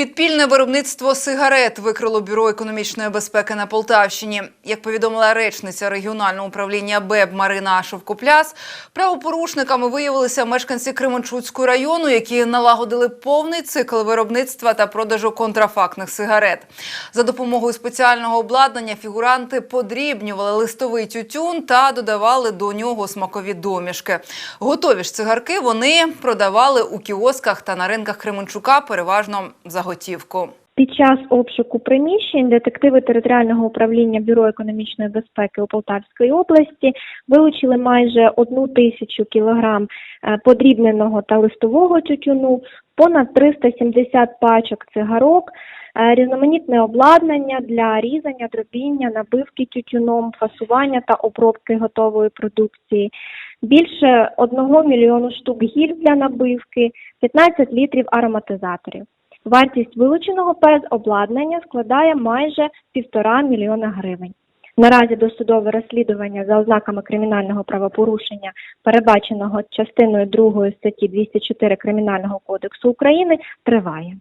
Підпільне виробництво сигарет викрило бюро економічної безпеки на Полтавщині. Як повідомила речниця регіонального управління БЕБ Марина Шовкопляс, правопорушниками виявилися мешканці Кременчуцького району, які налагодили повний цикл виробництва та продажу контрафактних сигарет. За допомогою спеціального обладнання фігуранти подрібнювали листовий тютюн та додавали до нього смакові домішки. Готові ж цигарки вони продавали у кіосках та на ринках Кременчука переважно за готівку. Під час обшуку приміщень детективи територіального управління Бюро економічної безпеки у Полтавській області вилучили майже одну тисячу кілограм е, подрібненого та листового тютюну, понад 370 пачок цигарок, е, різноманітне обладнання для різання, дробіння, набивки тютюном, фасування та обробки готової продукції, більше 1 мільйону штук гіль для набивки, 15 літрів ароматизаторів. Вартість вилученого ПЕЗ обладнання складає майже півтора мільйона гривень. Наразі досудове розслідування за ознаками кримінального правопорушення, передбаченого частиною 2 статті 204 Кримінального кодексу України, триває.